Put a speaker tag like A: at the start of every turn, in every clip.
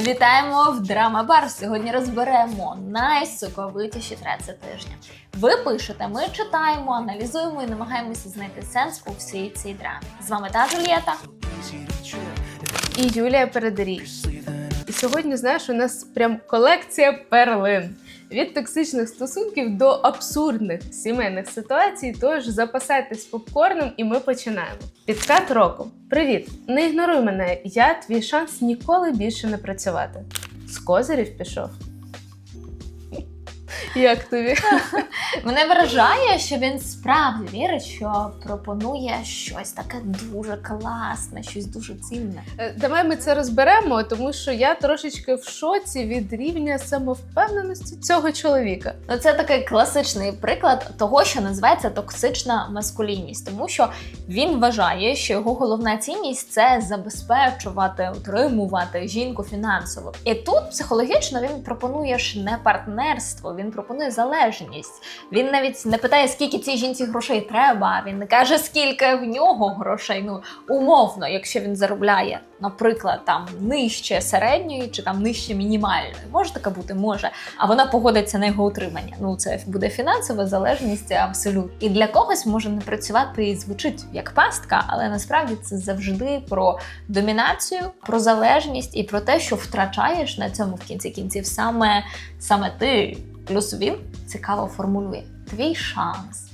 A: Вітаємо в Драма Бар. Сьогодні розберемо найсоковитіші треці тижня. Ви пишете, ми читаємо, аналізуємо і намагаємося знайти сенс у всій цій драмі. З вами та Жульєта.
B: і Юлія Передарій. І сьогодні, знаєш, у нас прям колекція перлин. Від токсичних стосунків до абсурдних сімейних ситуацій. Тож запасайтесь попкорном, і ми починаємо. Підкат року. Привіт! Не ігноруй мене. Я твій шанс ніколи більше не працювати. З козирів пішов. Як тобі?
A: Мене вражає, що він справді вірить, що пропонує щось таке дуже класне, щось дуже цінне.
B: Е, Давай ми це розберемо, тому що я трошечки в шоці від рівня самовпевненості цього чоловіка.
A: Ну, це такий класичний приклад того, що називається токсична маскулінність, тому що він вважає, що його головна цінність це забезпечувати, утримувати жінку фінансово. І тут психологічно він пропонує ж не партнерство, він пропонує залежність. Він навіть не питає, скільки цій жінці грошей треба. Він не каже, скільки в нього грошей. Ну умовно, якщо він заробляє, наприклад, там нижче середньої чи там нижче мінімальної. Може таке бути, може. А вона погодиться на його утримання. Ну це буде фінансова залежність абсолютно. І для когось може не працювати і звучить як пастка, але насправді це завжди про домінацію, про залежність і про те, що втрачаєш на цьому в кінці кінців саме, саме ти. Плюс він цікаво формулює твій шанс.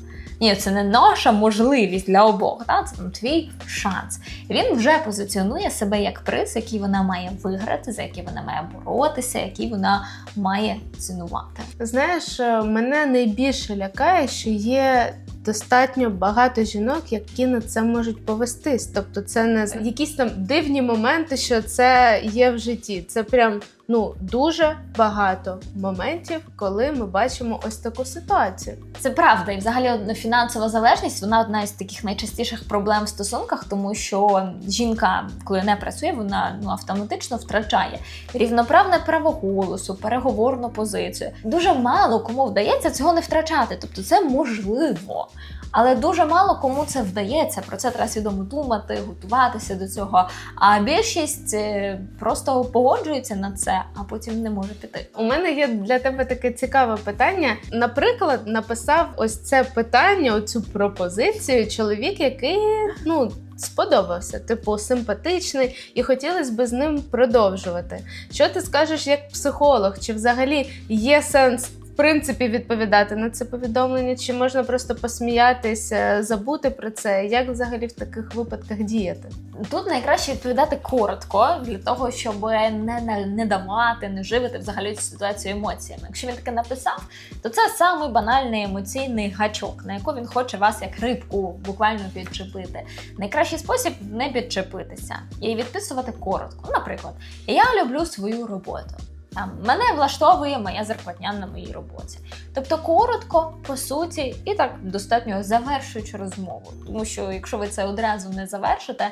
A: Ні, це не наша можливість для обох, та? це твій шанс. Він вже позиціонує себе як приз, який вона має виграти, за який вона має боротися, який вона має цінувати.
B: Знаєш, е, мене найбільше лякає, що є достатньо багато жінок, які на це можуть повестись. Тобто, це не якісь там дивні моменти, що це є в житті. Це прям ну дуже багато моментів, коли ми бачимо ось таку ситуацію.
A: Це правда, і взагалі фінансова залежність вона одна із таких найчастіших проблем в стосунках, тому що жінка, коли не працює, вона ну автоматично втрачає рівноправне право голосу, переговорну позицію. Дуже мало кому вдається цього не втрачати, тобто це можливо. Але дуже мало кому це вдається. Про це треба свідомо думати, готуватися до цього. А більшість е, просто погоджується на це, а потім не може піти.
B: У мене є для тебе таке цікаве питання. Наприклад, написав ось це питання, оцю пропозицію чоловік, який ну. Сподобався, типу, симпатичний, і хотілося б з ним продовжувати. Що ти скажеш як психолог? Чи взагалі є сенс принципі відповідати на це повідомлення? Чи можна просто посміятися, забути про це? Як взагалі в таких випадках діяти?
A: Тут найкраще відповідати коротко для того, щоб не, не, давати, не живити взагалі цю ситуацію емоціями. Якщо він таке написав, то це самий банальний емоційний гачок, на яку він хоче вас як рибку буквально підчепити. Найкращий спосіб не підчепитися і відписувати коротко. Наприклад, я люблю свою роботу. Там мене влаштовує моя зарплатня на моїй роботі. Тобто коротко, по суті, і так достатньо завершуючи розмову. Тому що якщо ви це одразу не завершите,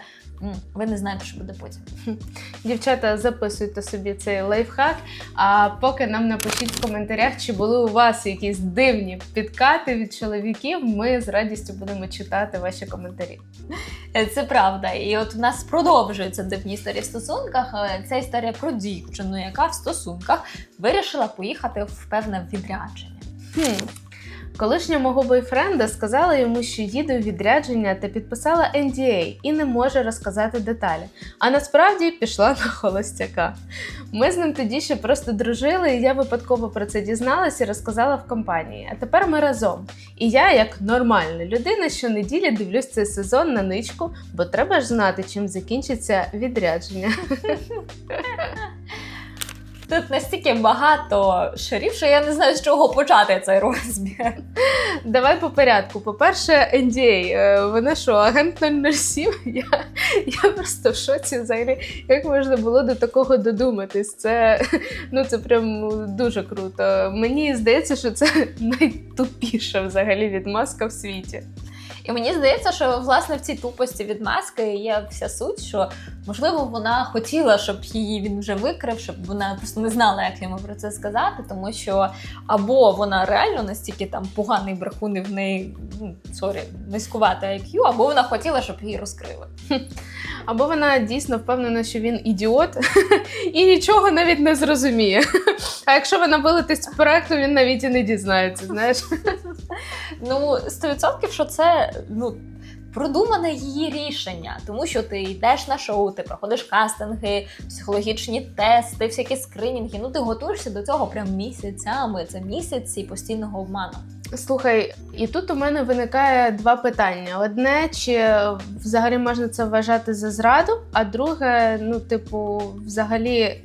A: ви не знаєте, що буде потім.
B: Дівчата, записуйте собі цей лайфхак. А поки нам напишіть в коментарях, чи були у вас якісь дивні підкати від чоловіків. Ми з радістю будемо читати ваші коментарі.
A: Е, Це правда. І от в нас продовжуються дивні історії в стосунках. Це історія про дівчину, яка в стосунках вирішила поїхати в певне відрядження.
B: Хм. Колишня мого бойфренда сказала йому, що їде у відрядження та підписала NDA і не може розказати деталі. А насправді пішла на холостяка. Ми з ним тоді ще просто дружили, і я випадково про це дізналася і розказала в компанії. А тепер ми разом. І я, як нормальна людина, щонеділі дивлюсь цей сезон на ничку, бо треба ж знати, чим закінчиться відрядження.
A: Тут настільки багато шарів, що я не знаю, з чого почати цей розбір.
B: Давай по порядку. По-перше, NDA. Е, Вона що, агент 007? Я, я просто в шоці взагалі. Як можна було до такого додуматись? Це, ну, це прям дуже круто. Мені здається, що це найтупіша взагалі відмазка в світі.
A: І мені здається, що власне в цій тупості від маски є вся суть, що можливо вона хотіла, щоб її він вже викрив, щоб вона просто не знала, як йому про це сказати, тому що або вона реально настільки там поганий брехун і в неї ну, сорі, низькувата IQ, або вона хотіла, щоб її розкрили.
B: Або вона дійсно впевнена, що він ідіот і нічого навіть не зрозуміє. А якщо вона вилетить з проекту, він навіть і не дізнається. Знаєш,
A: Ну, 100% що це ну. Продумане її рішення, тому що ти йдеш на шоу, ти проходиш кастинги, психологічні тести, всякі скринінги. Ну ти готуєшся до цього прям місяцями. Це місяці постійного обману.
B: слухай, і тут у мене виникає два питання: одне, чи взагалі можна це вважати за зраду, а друге, ну, типу, взагалі.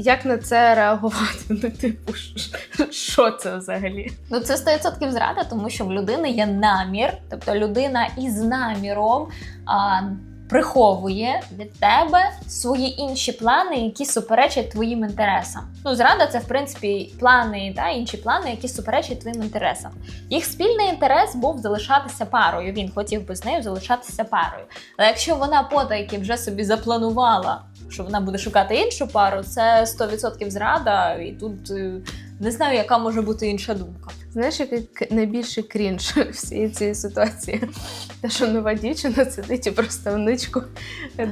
B: Як на це реагувати? Ну, типу, що це взагалі?
A: Ну це 100% зрада, тому що в людини є намір, тобто людина із наміром а, приховує від тебе свої інші плани, які суперечать твоїм інтересам. Ну, зрада це в принципі плани, та інші плани, які суперечать твоїм інтересам. Їх спільний інтерес був залишатися парою. Він хотів би з нею залишатися парою. Але якщо вона потайки вже собі запланувала, що вона буде шукати іншу пару, це 100% зрада, і тут е, не знаю, яка може бути інша думка.
B: Знаєш, який найбільший крінж всієї цієї ситуації? Те, що нова дівчина сидить і просто вничку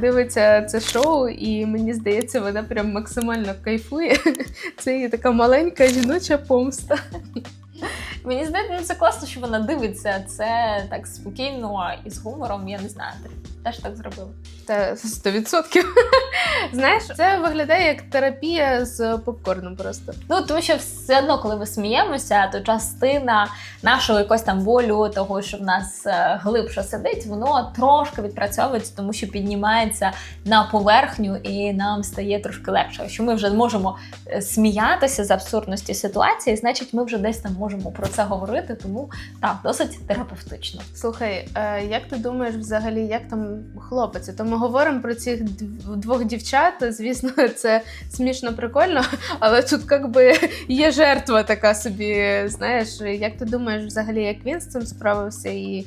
B: дивиться це шоу, і мені здається, вона прям максимально кайфує. Це її така маленька жіноча помста.
A: Мені здається, ну, це класно, що вона дивиться це так спокійно і з гумором. Я не знаю, ти теж так зробила.
B: Та 100%. Знаєш, це виглядає як терапія з попкорном просто.
A: Ну тому що все одно, коли ми сміємося, то частина нашого якось там болю, того, що в нас е, глибше сидить, воно трошки відпрацьовується, тому що піднімається на поверхню і нам стає трошки легше. Якщо ми вже можемо е, сміятися з абсурдності ситуації, значить ми вже десь там можемо про це говорити. Тому так, досить терапевтично.
B: Слухай, е, як ти думаєш, взагалі, як там хлопець? То ми говоримо про цих дв- двох дівчат. Звісно, це смішно прикольно, але тут якби є жертва така собі. Знаєш, як ти думаєш, взагалі, як він з цим справився, і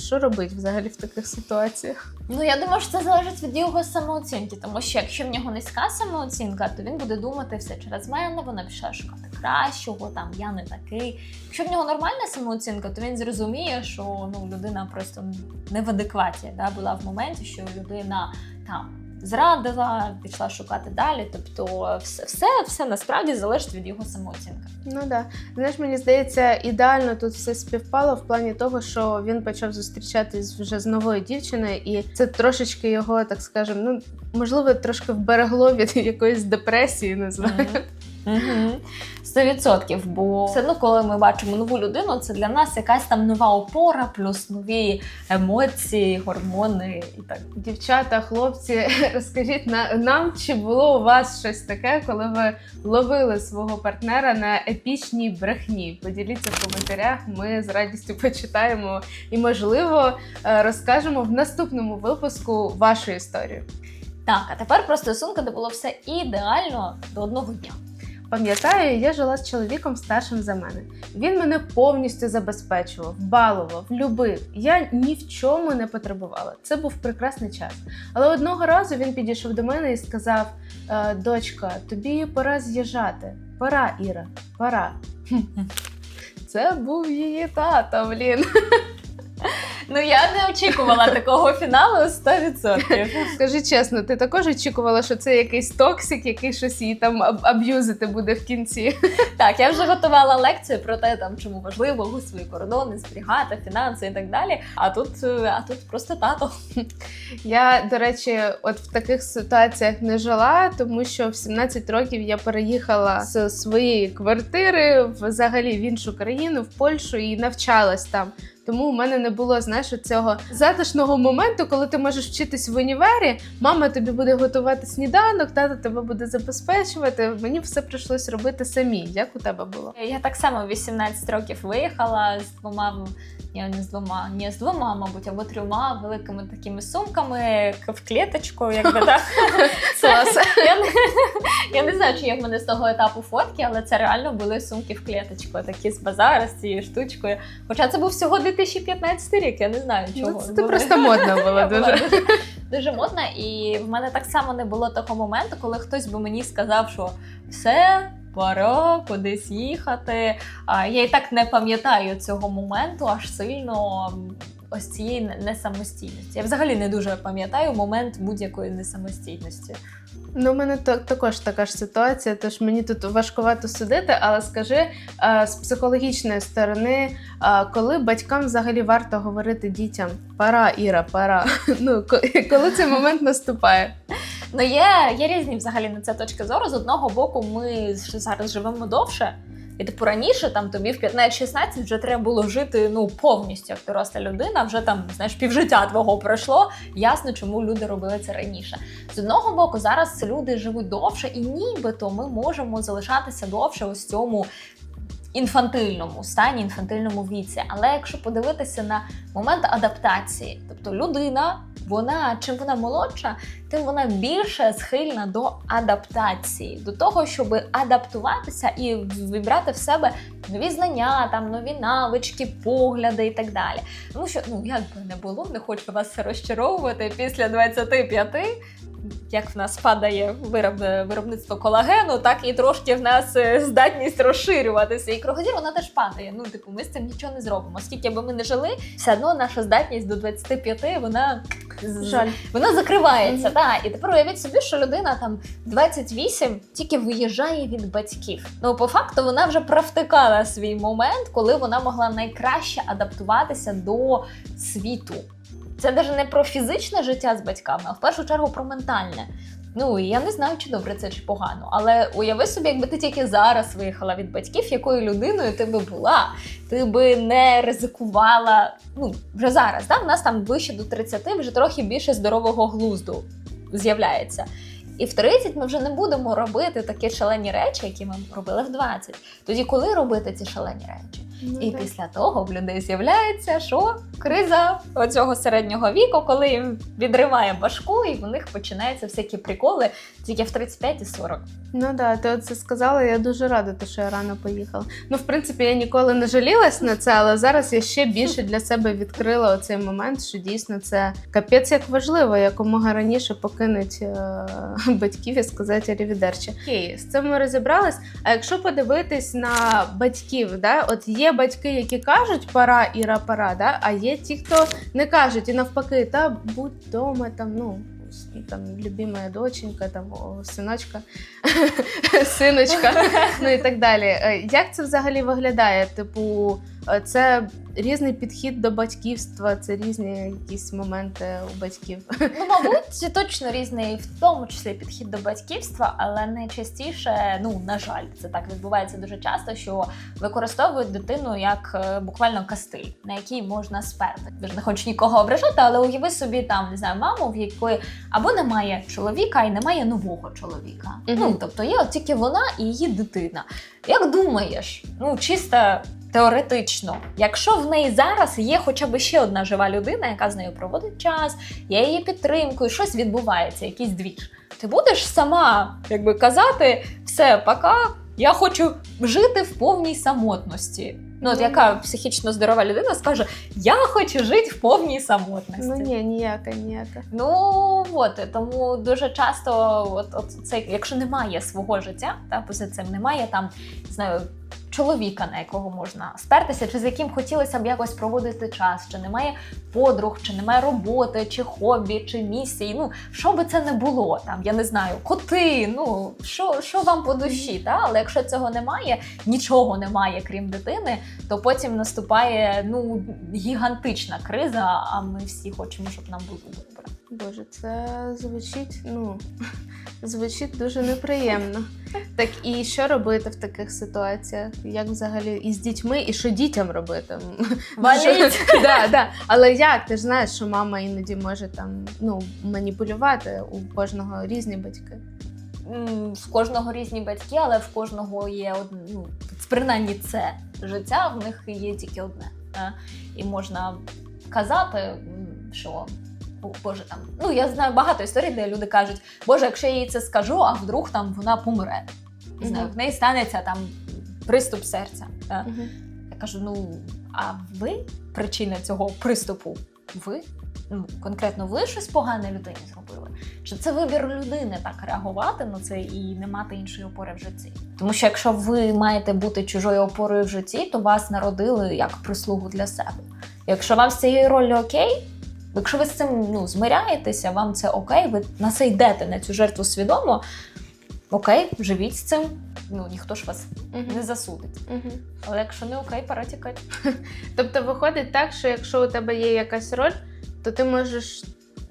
B: що робить взагалі в таких ситуаціях?
A: Ну я думаю, що це залежить від його самооцінки, тому що якщо в нього низька самооцінка, то він буде думати все через мене, вона пішла шукати кращого, там я не такий. Якщо в нього нормальна самооцінка, то він зрозуміє, що ну людина просто не в адекваті да, була в моменті, що людина там зрадила, пішла шукати далі. Тобто, все все, все насправді залежить від його самооцінки.
B: Ну да, знаєш, мені здається, ідеально тут все співпало в плані того, що він почав зустрічатись вже з новою дівчиною, і це трошечки його, так скажемо, ну можливо, трошки вберегло від якоїсь депресії, не знаю.
A: Mm -hmm. Mm -hmm. 100%. Бо все одно, коли ми бачимо нову людину, це для нас якась там нова опора, плюс нові емоції, гормони і так.
B: Дівчата, хлопці, розкажіть на нам, чи було у вас щось таке, коли ви ловили свого партнера на епічній брехні? Поділіться в коментарях. Ми з радістю почитаємо і, можливо, е, розкажемо в наступному випуску вашу історію.
A: Так, а тепер про стосунки, де було все ідеально до одного дня.
B: Пам'ятаю, я жила з чоловіком старшим за мене. Він мене повністю забезпечував, балував, любив. Я ні в чому не потребувала. Це був прекрасний час. Але одного разу він підійшов до мене і сказав: «Е, дочка, тобі пора з'їжджати. Пора, Іра, пора. Це був її тато, блін.
A: Ну я не очікувала такого фіналу 100%.
B: Скажи чесно, ти також очікувала, що це якийсь токсик, який щось її там аб- аб'юзити буде в кінці.
A: Так, я вже готувала лекцію про те, там чому важливо свої кордони зберігати, фінанси і так далі. А тут, е, а тут просто тато.
B: Я, до речі, от в таких ситуаціях не жила, тому що в 17 років я переїхала з своєї квартири взагалі в іншу країну, в Польщу і навчалась там. Тому у мене не було знаєш цього затишного моменту, коли ти можеш вчитись в універі. Мама тобі буде готувати сніданок, тато тебе буде забезпечувати. Мені все прийшлось робити самі. Як у тебе було?
A: Я так само 18 років виїхала з двома. Я не з двома, ні, з двома, мабуть, або трьома великими такими сумками в клеточку, якби так. Я не, я не знаю, чи є в мене з того етапу фотки, але це реально були сумки в клеточку, такі з базара, з цією штучкою. Хоча це був всього 2000 2015 рік, я не знаю чого.
B: Ну, це ти
A: Були-
B: просто модна була дуже.
A: дуже, модна, і в мене так само не було того моменту, коли хтось би мені сказав, що все. Пора кудись їхати. А я і так не пам'ятаю цього моменту аж сильно ось цієї не- несамостійності. Я взагалі не дуже пам'ятаю момент будь-якої несамостійності.
B: Ну, у мене та- також така ж ситуація, тож мені тут важкувато судити, але скажи е, з психологічної сторони, е, коли батькам взагалі варто говорити дітям пора, Іра, пора. Ну, ко- коли цей момент наступає?
A: Ну, є, є різні взагалі на це точки зору. З одного боку, ми зараз живемо довше. І типу раніше там тобі в 15-16 вже треба було жити ну повністю як доросла людина. Вже там знаєш півжиття твого пройшло. Ясно, чому люди робили це раніше. З одного боку, зараз люди живуть довше, і нібито ми можемо залишатися довше ось цьому інфантильному стані, інфантильному віці. Але якщо подивитися на момент адаптації, тобто людина, вона чим вона молодша, тим вона більше схильна до адаптації, до того, щоб адаптуватися і вибрати в себе нові знання, там нові навички, погляди і так далі. Тому що ну як би не було, не хочу вас розчаровувати після 25, як в нас падає виробництво колагену, так і трошки в нас е, здатність розширюватися. І кругозір вона теж падає. Ну, типу, ми з цим нічого не зробимо. Скільки би ми не жили, все одно наша здатність до 25, вона
B: Жаль.
A: вона закривається.
B: Мгм.
A: Так. І тепер уявіть собі, що людина там 28 тільки виїжджає від батьків. Ну, по факту, вона вже провтикала свій момент, коли вона могла найкраще адаптуватися до світу. Це навіть не про фізичне життя з батьками, а в першу чергу про ментальне. Ну я не знаю, чи добре це чи погано. Але уяви собі, якби ти тільки зараз виїхала від батьків, якою людиною ти би була, ти би не ризикувала. Ну вже зараз, да? в нас там вище до 30, вже трохи більше здорового глузду з'являється. І в 30 ми вже не будемо робити такі шалені речі, які ми робили в 20. Тоді коли робити ці шалені речі?
B: Ну,
A: І
B: да.
A: після того в людей з'являється, що криза оцього середнього віку, коли їм відриває башку, і в них починаються всякі приколи тільки в 35 і 40.
B: Ну да, ти оце сказала. Я дуже рада, що я рано поїхала. Ну, в принципі, я ніколи не жалілась на це, але зараз я ще більше для себе відкрила оцей момент, що дійсно це капець як важливо, якомога раніше покинуть е- батьків і сказати арівідерчі. Окей, з цим ми розібрались. А якщо подивитись на батьків, да, от є батьки, які кажуть пора Іра, пора, да, а є ті, хто не кажуть, і навпаки, та будь вдома, там, ну. Там любимая доченька, там синочка, синочка, ну і так далі. Е, Як це взагалі виглядає? Типу, це різний підхід до батьківства, це різні якісь моменти у батьків.
A: Ну, мабуть, це точно різний, в тому числі підхід до батьківства, але найчастіше, ну на жаль, це так відбувається дуже часто, що використовують дитину як е, буквально кастиль, на якій можна сперти. Ж не хочу нікого ображати, але уяви собі там не знаю, маму, в якої або немає чоловіка і немає нового чоловіка.
B: Мгм.
A: Ну тобто є от тільки вона і її дитина. Як думаєш, ну чисто. Теоретично, якщо в неї зараз є хоча б ще одна жива людина, яка з нею проводить час, є її підтримкою, щось відбувається, якийсь двіж. Ти будеш сама якби казати все, пока я хочу жити в повній самотності. Ну, от
B: Ну,
A: яка психічно здорова людина скаже: Я хочу жити в повній самотності.
B: Ну ні, ніяка, ніяка.
A: Ну от тому дуже часто, от, от це, якщо немає свого життя, та поза цим немає там, не знаю. Чоловіка, на якого можна спертися, чи з яким хотілося б якось проводити час, чи немає подруг, чи немає роботи, чи хобі, чи місії. Ну що би це не було, там я не знаю, коти. Ну що, що вам по душі, та але якщо цього немає, нічого немає, крім дитини, то потім наступає ну гігантична криза. А ми всі хочемо, щоб нам було добре.
B: Боже, це звучить, ну, звучить дуже неприємно. Так і що робити в таких ситуаціях? Як взагалі і з дітьми, і що дітям робити?
A: Валіть!
B: Да, да. Але як? Ти ж знаєш, що мама іноді може там ну, маніпулювати у кожного різні батьки.
A: В кожного різні батьки, але в кожного є ну, принаймні це життя, в них є тільки одне. І можна казати, що. «О, Боже, там ну я знаю багато історій, де люди кажуть, Боже, якщо я їй це скажу, а вдруг там вона помре. Не знаю, в неї станеться там приступ серця. е. Я кажу: ну А ви причина цього приступу? Ви? Ну, конкретно ви щось погане людині зробили? Чи це вибір людини так реагувати на це і не мати іншої опори в житті? Тому що якщо ви маєте бути чужою опорою в житті, то вас народили як прислугу для себе. Якщо вам з цією роллю окей, якщо ви з цим ну, змиряєтеся, вам це окей, ви на це йдете на цю жертву свідомо, окей, живіть з цим. Ну ніхто ж вас не засудить.
B: Мгм.
A: Але якщо не окей, пора тікати.
B: Тобто виходить так, що якщо у тебе є якась роль, то ти можеш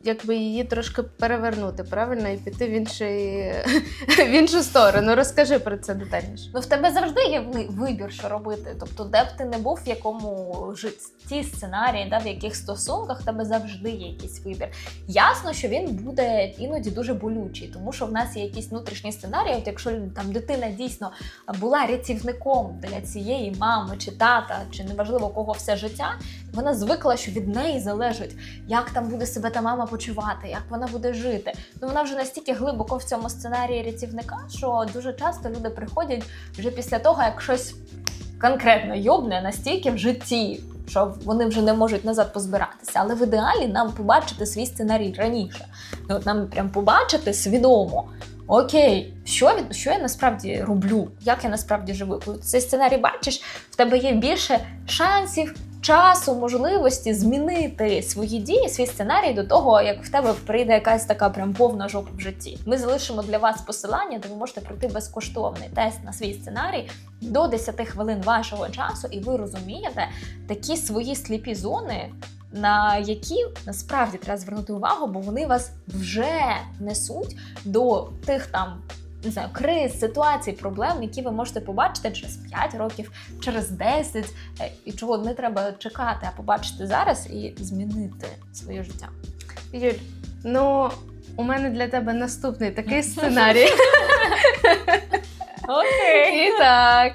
B: якби її трошки перевернути, правильно, і піти в, інший, в іншу сторону. Розкажи про це детальніше.
A: Ну, в тебе завжди є вибір, що робити. Тобто, де б ти не був, в якому житті сценарії, да, в яких стосунках, в тебе завжди є якийсь вибір. Ясно, що він буде іноді дуже болючий, тому що в нас є якісь внутрішні сценарії. От якщо там дитина дійсно була рятівником для цієї мами чи тата, чи неважливо кого все життя, вона звикла, що від неї залежить, як там буде себе та мама почувати, як вона буде жити. Ну вона вже настільки глибоко в цьому сценарії рятівника, що дуже часто люди приходять вже після того, як щось конкретно йобне настільки в житті, що вони вже не можуть назад позбиратися. Але в ідеалі нам побачити свій сценарій раніше. Ну, от нам прям побачити свідомо. Окей, що що я насправді роблю, як я насправді живу. Коли цей сценарій бачиш, в тебе є більше шансів, часу, можливості змінити свої дії, свій сценарій до того, як в тебе прийде якась така прям повна жопа в житті. Ми залишимо для вас посилання, де ви можете пройти безкоштовний тест на свій сценарій до 10 хвилин вашого часу, і ви розумієте такі свої сліпі зони. На які насправді треба звернути увагу, бо вони вас вже несуть до тих там не знаю, криз, ситуацій, проблем, які ви можете побачити через 5 років, через 10, е, і чого не треба чекати, а побачити зараз і змінити своє життя.
B: Юль, ну у мене для тебе наступний такий сценарій.
A: Окей.
B: І так.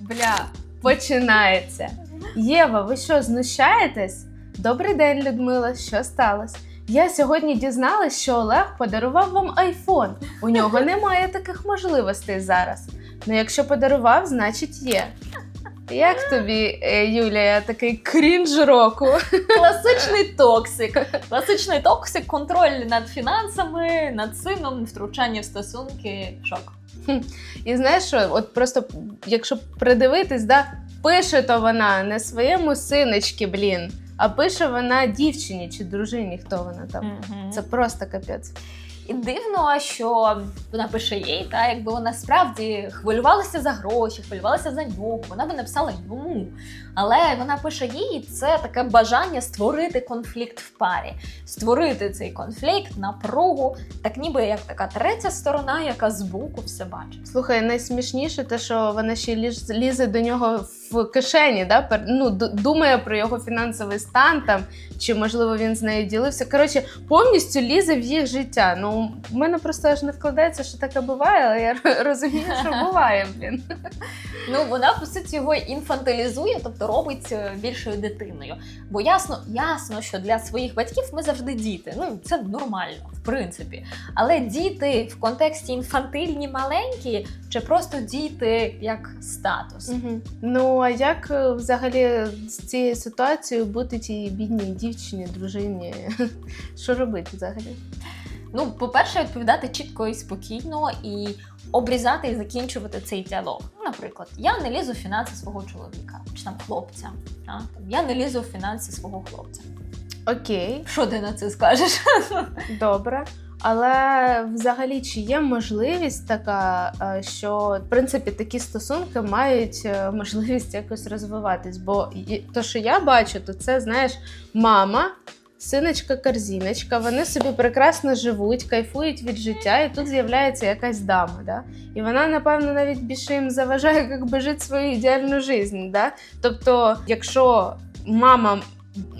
B: Бля, починається. Єва, ви що, знущаєтесь? Добрий день, Людмила. Що сталося? Я сьогодні дізналась, що Олег подарував вам айфон. У нього немає таких можливостей зараз. Ну, якщо подарував, значить є. Як тобі, е, Юлія, такий крінж року?
A: Класичний токсик. Класичний токсик, контроль над фінансами, над сином, втручання в стосунки. Шок.
B: І знаєш що, от просто якщо придивитись, да, пише то вона не своєму синочки, блін, а пише вона дівчині чи дружині, хто вона там. Це просто капець.
A: І дивно, що вона пише їй, та якби вона справді хвилювалася за гроші, хвилювалася за нього, вона би написала йому. Але вона пише їй, і це таке бажання створити конфлікт в парі, створити цей конфлікт, напругу, так ніби як така третя сторона, яка збоку все бачить.
B: Слухай, найсмішніше те, що вона ще ліз, лізе до нього в кишені, да? ну, думає про його фінансовий стан там, чи можливо він з нею ділився. Коротше, повністю лізе в їх життя. Ну, в мене просто аж не вкладається, що таке буває, але я розумію, що буває, блін.
A: Ну вона по суті його інфантилізує, тобто робить е, більшою дитиною. Бо ясно, ясно, що для своїх батьків ми завжди діти. Ну це нормально, в принципі. Але діти в контексті інфантильні маленькі, чи просто діти як статус.
B: Угу. Ну а як е, взагалі з цією ситуацією бути тій бідній дівчині, дружині? Що робити взагалі?
A: Ну, по-перше, відповідати чітко і спокійно і обрізати і закінчувати цей діалог. Ну, наприклад, я не лізу в фінанси свого чоловіка чи там хлопця. А? Я не лізу в фінанси свого хлопця.
B: Окей,
A: Що ти на це скажеш?
B: добре. Але взагалі чи є можливість така, е, що в принципі такі стосунки мають е, можливість якось розвиватись? Бо то, що я бачу, то це знаєш, мама. Синочка корзіночка, вони собі прекрасно живуть, кайфують від життя, і тут з'являється якась дама. Да? І вона, напевно, навіть більше їм заважає, як би жити свою ідеальну життя. Да? Тобто, якщо мама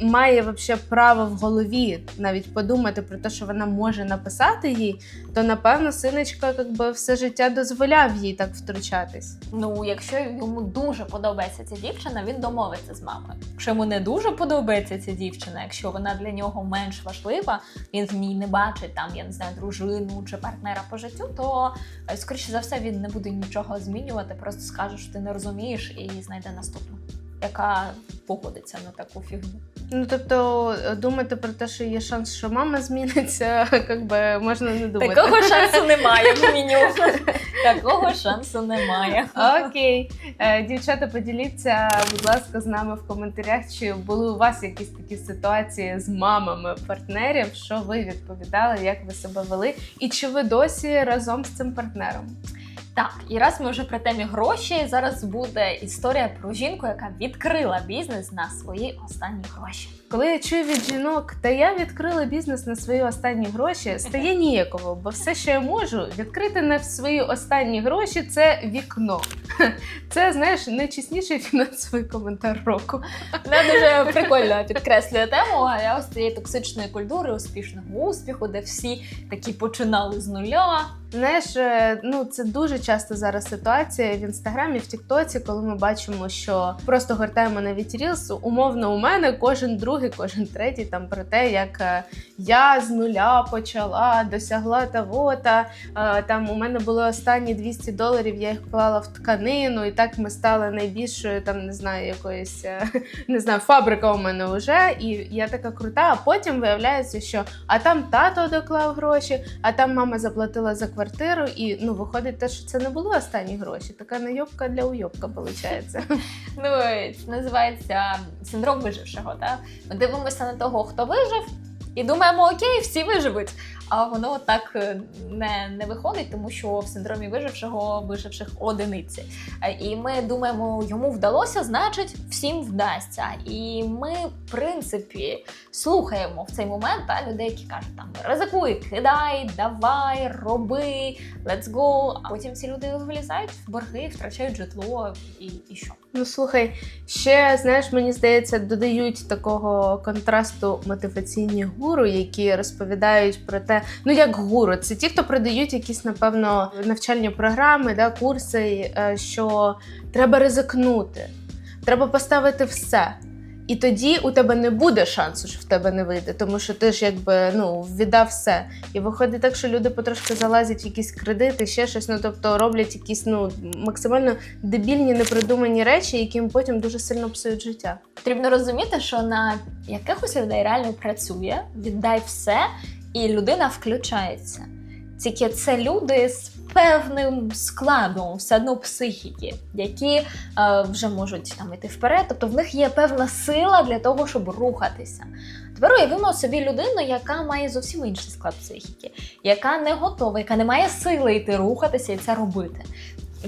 B: має вообще право в голові навіть подумати про те, що вона може написати їй, то напевно синочка якби все життя дозволяв їй так втручатись.
A: Ну, якщо йому дуже подобається ця дівчина, він домовиться з мамою. Якщо йому не дуже подобається ця дівчина, якщо вона для нього менш важлива, він в ній не бачить там, я не знаю, дружину чи партнера по життю, то е, скоріше за все він не буде нічого змінювати, просто скаже, що ти не розумієш і знайде наступну. Яка погодиться на таку фігню.
B: Ну тобто е, думати про те, що є шанс, що мама зміниться, як би можна не думати.
A: Такого шансу немає в меню. Такого шансу немає.
B: Окей, Е, дівчата, поділіться, будь ласка, з нами в коментарях, чи були у вас якісь такі ситуації з мамами партнерів, що ви відповідали, як ви себе вели, і чи ви досі разом з цим партнером?
A: Так, і раз ми вже при темі гроші, зараз буде історія про жінку, яка відкрила бізнес на свої останні гроші.
B: Коли я чую від жінок, та я відкрила бізнес на свої останні гроші, стає ніяково, бо все, що я можу, відкрити на свої останні гроші це вікно. Це знаєш найчесніший фінансовий коментар року.
A: Вона дуже прикольно підкреслює тему. А я ось цієї токсичної культури, успішного успіху, де всі такі починали з нуля.
B: Знаєш, е, ну це дуже часто зараз ситуація в інстаграмі, в Тіктоці, коли ми бачимо, що просто гортаємо навіть рілс. Умовно, у мене кожен другий, кожен третій там про те, як е, я з нуля почала, досягла того-та. е, Там у мене були останні 200 доларів, я їх вклала в тканину, і так ми стали найбільшою, там не знаю, якоюсь е, не знаю, фабрика у мене вже. І я така крута. А потім виявляється, що а там тато доклав гроші, а там мама заплатила за квартиру, і ну виходить те, що це не були останні гроші. Така найобка для уйобка, виходить.
A: Ну, це називається синдром вижившого. Так? Ми дивимося на того, хто вижив, і думаємо, окей, всі виживуть. А воно так е, не, не виходить, тому що в синдромі вижившого виживших одиниці. Е, І ми думаємо, йому вдалося, значить, всім вдасться. І ми, в принципі, слухаємо в цей момент та, людей, які кажуть, там ризикуй, кидай, давай, роби, let's go. А потім ці люди влізають в борги, втрачають житло і, і що?
B: Ну слухай, ще знаєш, мені здається, додають такого контрасту мотиваційні гуру, які розповідають про те, ну як гуру, це ті, хто продають якісь, напевно, навчальні програми, да, курси, е, що треба ризикнути, треба поставити все. І тоді у тебе не буде шансу, що в тебе не вийде, тому що ти ж якби ну віддав все. І виходить так, що люди потрошки залазять в якісь кредити, ще щось. Ну тобто роблять якісь ну максимально дебільні, непридумані речі, які їм потім дуже сильно псують життя.
A: Потрібно розуміти, що на якихось людей реально працює, віддай все, і людина включається. Тільки це люди з певним складом, все одно психіки, які е, вже можуть там іти вперед. Тобто в них є певна сила для того, щоб рухатися. Тепер уявимо собі людину, яка має зовсім інший склад психіки, яка не готова, яка не має сили йти рухатися і це робити.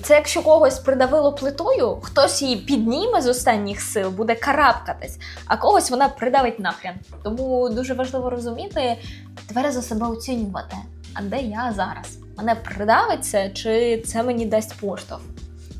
A: Це якщо когось придавило плитою, хтось її підніме з останніх сил, буде карабкатись, а когось вона придавить нахрен. Тому дуже важливо розуміти, тверезо себе оцінювати. А де я зараз? Мене придавиться, чи це мені дасть поштовх?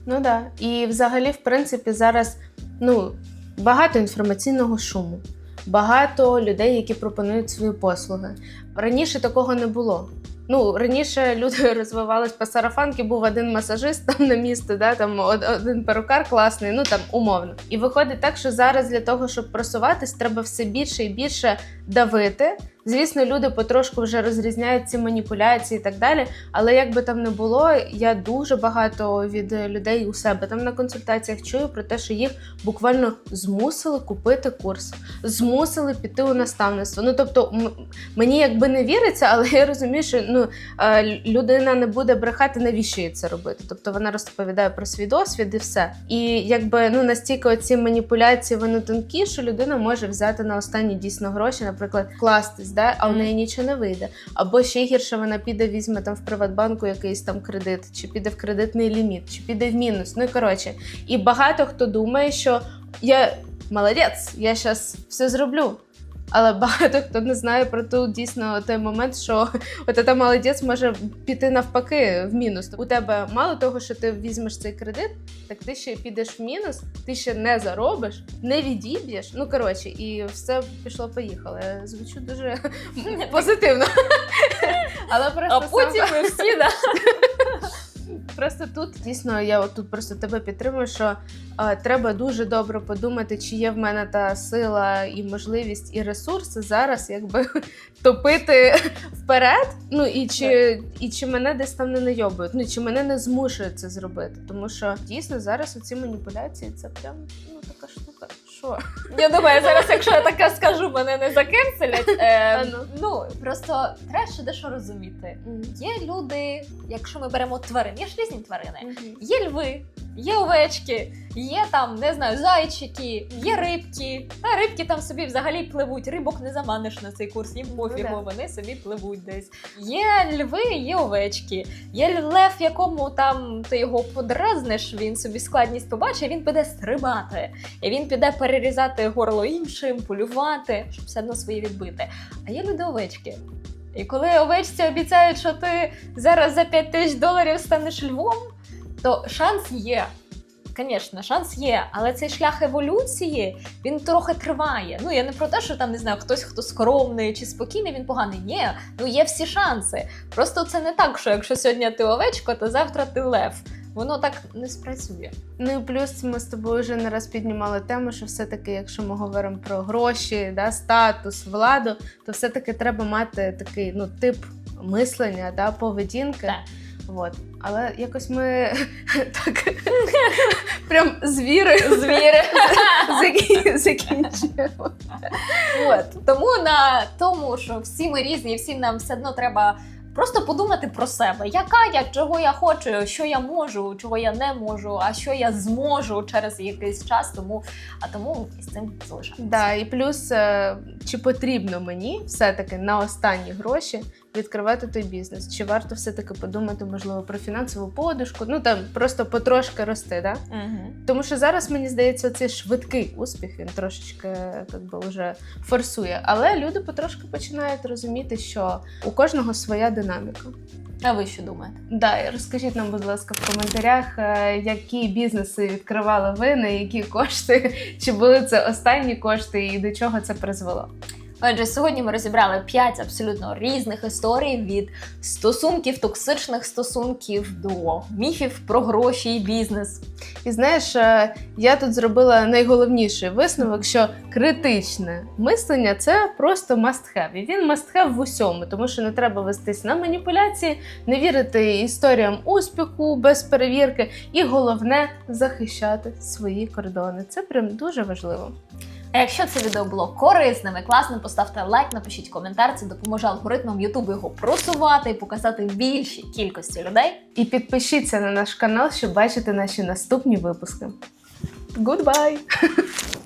B: Ну да. І взагалі, в принципі, зараз ну, багато інформаційного шуму, багато людей, які пропонують свої послуги. Раніше такого не було. Ну, раніше люди розвивались по сарафанки, був один масажист там на місто, да, там один перукар класний, ну там умовно. І виходить так, що зараз для того, щоб просуватись, треба все більше і більше давити. Звісно, люди потрошку вже розрізняють ці маніпуляції і так далі. Але як би там не було, я дуже багато від людей у себе там на консультаціях чую про те, що їх буквально змусили купити курс, змусили піти у наставництво. Ну тобто, мені якби не віриться, але я розумію, що ну людина не буде брехати, навіщо їй це робити. Тобто вона розповідає про свій досвід і все. І якби ну настільки оці маніпуляції вони тонкі, що людина може взяти на останні дійсно гроші, наприклад, вкластись, да, а в неї нічого не вийде. Або ще гірше вона піде, візьме там в Приватбанку якийсь там кредит, чи піде в кредитний ліміт, чи піде в мінус. Ну і коротше, і багато хто думає, що я молодець, я зараз все зроблю. Але багато хто не знає про ту дійсно той момент, що от та молодець може піти навпаки в мінус. У тебе мало того, що ти візьмеш цей кредит, так ти ще підеш в мінус, ти ще не заробиш, не відіб'єш. Ну коротше, і все пішло поїхало. Я звучу дуже позитивно. Але просто
A: А потім ми всі да.
B: Просто тут дійсно я от тут просто тебе підтримую, що е, треба дуже добре подумати, чи є в мене та сила і можливість і ресурси зараз, якби топити вперед. Ну і чи, і чи мене десь там не найобують, ну чи мене не змушують це зробити. Тому що дійсно зараз оці маніпуляції це прям ну. Що?
A: Я думаю, зараз, якщо я таке скажу, мене не закенселять. Е,
B: ну.
A: ну просто треба ще дещо розуміти. Є люди, якщо ми беремо тварин, є ж різні тварини. Є льви, є овечки, є там, не знаю, зайчики, є рибки. А рибки там собі взагалі пливуть. Рибок не заманиш на цей курс, їм пофігу,
B: да.
A: вони собі пливуть десь. Є льви, є овечки. Є лев, якому там ти його подразниш, він собі складність побачить, він піде стрибати. І він піде перерізати горло іншим, полювати, щоб все одно свої відбити. А є люди овечки. І коли овечці обіцяють, що ти зараз за 5 тисяч доларів станеш львом, то шанс є. Звісно, шанс є, але цей шлях еволюції він трохи триває. Ну я не про те, що там не знаю, хтось хто скромний чи спокійний, він поганий. Ні, ну є всі шанси. Просто це не так, що якщо сьогодні ти овечко, то завтра ти лев. Воно так не спрацює.
B: Ну і плюс ми з тобою вже не раз піднімали тему, що все-таки, якщо ми говоримо про гроші, да, статус, владу, то все-таки треба мати такий ну, тип мислення, да, поведінки.
A: Так.
B: От. Але якось ми так прям звіри
A: Звіри.
B: закі- закінчуємо.
A: От тому на тому, що всі ми різні, всім нам все одно треба. Просто подумати про себе, яка я, чого я хочу, що я можу, чого я не можу, а що я зможу через якийсь час. Тому а тому із цим залишаємося.
B: Да, і плюс, е, чи потрібно мені все-таки на останні гроші відкривати той бізнес? Чи варто все-таки подумати, можливо, про фінансову подушку? Ну там просто потрошки рости, да?
A: Угу.
B: Тому що зараз мені здається, цей швидкий успіх він трошечки як би, вже форсує. Але люди потрошки починають розуміти, що у кожного своя динаміка.
A: А ви що думаєте?
B: Да, розкажіть нам, будь ласка, в коментарях, е, які бізнеси відкривали ви, на які кошти, чи були це останні кошти, і до чого це призвело?
A: Отже, сьогодні ми розібрали 5 абсолютно різних історій від стосунків, токсичних стосунків до міфів про гроші і бізнес.
B: І знаєш, е, я тут зробила найголовніший висновок, що критичне мислення це просто must have. І він must have в усьому, тому що не треба вестись на маніпуляції, не вірити історіям успіху без перевірки, і головне захищати свої кордони. Це прям дуже важливо.
A: А якщо це відео було корисним і класним, поставте лайк, напишіть коментар. Це допоможе алгоритмам YouTube його просувати і показати більшій кількості людей.
B: І підпишіться на наш канал, щоб бачити наші наступні випуски. Goodbye!